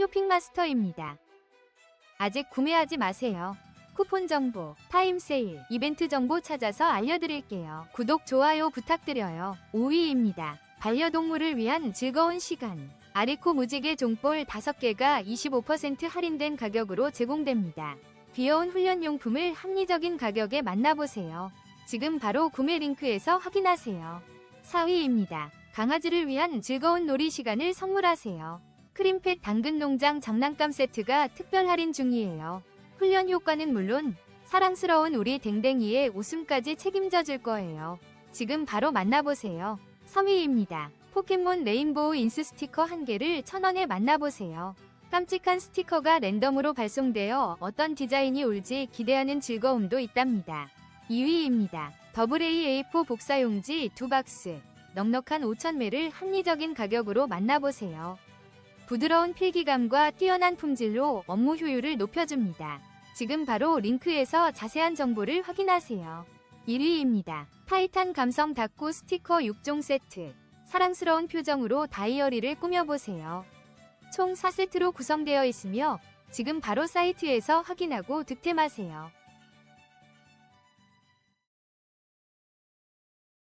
쇼핑마스터입니다. 아직 구매하지 마세요. 쿠폰 정보, 타임 세일, 이벤트 정보 찾아서 알려드릴게요. 구독, 좋아요 부탁드려요. 5위입니다. 반려동물을 위한 즐거운 시간. 아리코 무지개 종볼 5개가 25% 할인된 가격으로 제공됩니다. 귀여운 훈련용품을 합리적인 가격에 만나보세요. 지금 바로 구매 링크에서 확인하세요. 4위입니다. 강아지를 위한 즐거운 놀이 시간을 선물하세요. 크림펫 당근 농장 장난감 세트가 특별 할인 중이에요. 훈련 효과는 물론 사랑스러운 우리 댕댕이의 웃음까지 책임져 줄 거예요. 지금 바로 만나보세요. 3위입니다. 포켓몬 레인보우 인스 스티커 한 개를 천 원에 만나보세요. 깜찍한 스티커가 랜덤으로 발송되어 어떤 디자인이 올지 기대하는 즐거움도 있답니다. 2위입니다. AA A4 복사용지 2박스. 넉넉한 5,000매를 합리적인 가격으로 만나보세요. 부드러운 필기감과 뛰어난 품질로 업무 효율을 높여줍니다. 지금 바로 링크에서 자세한 정보를 확인하세요. 1위입니다. 타이탄 감성 닭구 스티커 6종 세트. 사랑스러운 표정으로 다이어리를 꾸며보세요. 총 4세트로 구성되어 있으며 지금 바로 사이트에서 확인하고 득템하세요.